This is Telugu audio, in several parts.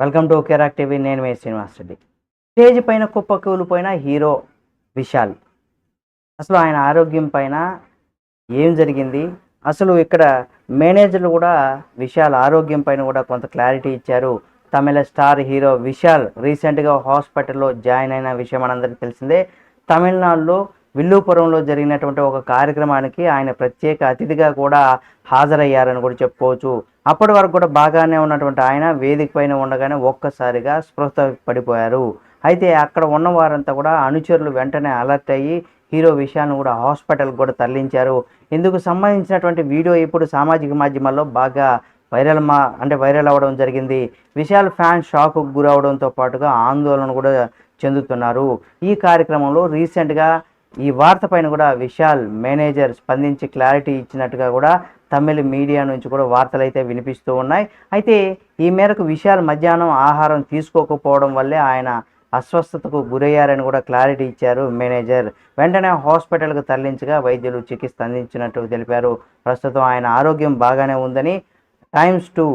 వెల్కమ్ టు కెరాక్ టీవీ నేను మీ శ్రీనివాస్ రెడ్డి. స్టేజ్ పైన కుప్ప కూలిపోయిన హీరో విశాల్. అసలు ఆయన ఆరోగ్యం పైన ఏం జరిగింది? అసలు ఇక్కడ మేనేజర్లు కూడా విశాల్ ఆరోగ్యం పైన కూడా కొంత క్లారిటీ ఇచ్చారు. తమిళ స్టార్ హీరో విశాల్ రీసెంట్గా హాస్పిటల్లో జాయిన్ అయిన విషయం మనందరికీ తెలిసిందే. తమిళనాడులో విల్లుపురంలో జరిగినటువంటి ఒక కార్యక్రమానికి ఆయన ప్రత్యేక అతిథిగా కూడా హాజరయ్యారని కూడా చెప్పుకోవచ్చు. అప్పటి వరకు కూడా బాగానే ఉన్నటువంటి ఆయన వేదిక పైన ఉండగానే ఒక్కసారిగా స్పృహ పడిపోయారు. అయితే అక్కడ ఉన్న వారంతా కూడా అనుచరులు వెంటనే అలర్ట్ అయ్యి హీరో విషయాన్ని కూడా హాస్పిటల్కి కూడా తరలించారు. ఇందుకు సంబంధించినటువంటి వీడియో ఇప్పుడు సామాజిక మాధ్యమాల్లో బాగా వైరల్ మా అంటే వైరల్ అవ్వడం జరిగింది. విశాల్ ఫ్యాన్ షాక్కు గురవడంతో పాటుగా ఆందోళన కూడా చెందుతున్నారు. ఈ కార్యక్రమంలో రీసెంట్గా ఈ వార్త పైన కూడా విశాల్ మేనేజర్ స్పందించి క్లారిటీ ఇచ్చినట్టుగా కూడా తమిళ మీడియా నుంచి కూడా వార్తలు అయితే వినిపిస్తూ ఉన్నాయి. అయితే ఈ మేరకు విశాల్ మధ్యాహ్నం ఆహారం తీసుకోకపోవడం వల్లే ఆయన అస్వస్థతకు గురయ్యారని కూడా క్లారిటీ ఇచ్చారు మేనేజర్. వెంటనే హాస్పిటల్కు తరలించగా వైద్యులు చికిత్స అందించినట్టు తెలిపారు. ప్రస్తుతం ఆయన ఆరోగ్యం బాగానే ఉందని టైమ్స్ టు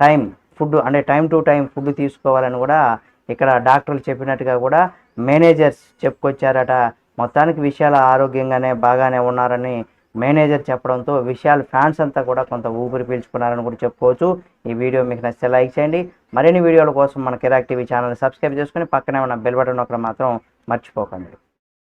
టైం ఫుడ్ అంటే టైం టు టైం ఫుడ్ తీసుకోవాలని కూడా ఇక్కడ డాక్టర్లు చెప్పినట్టుగా కూడా మేనేజర్స్ చెప్పుకొచ్చారట. మొత్తానికి విషయాల ఆరోగ్యంగానే బాగానే ఉన్నారని మేనేజర్ చెప్పడంతో విషయాలు ఫ్యాన్స్ అంతా కూడా కొంత ఊపిరి పీల్చుకున్నారని కూడా చెప్పుకోవచ్చు. ఈ వీడియో మీకు నచ్చితే లైక్ చేయండి. మరిన్ని వీడియోల కోసం మన కిరాక్ టీవీ ఛానల్ సబ్స్క్రైబ్ చేసుకుని పక్కనే ఉన్న బెల్ బటన్ ఒకటి మాత్రం మర్చిపోకండి.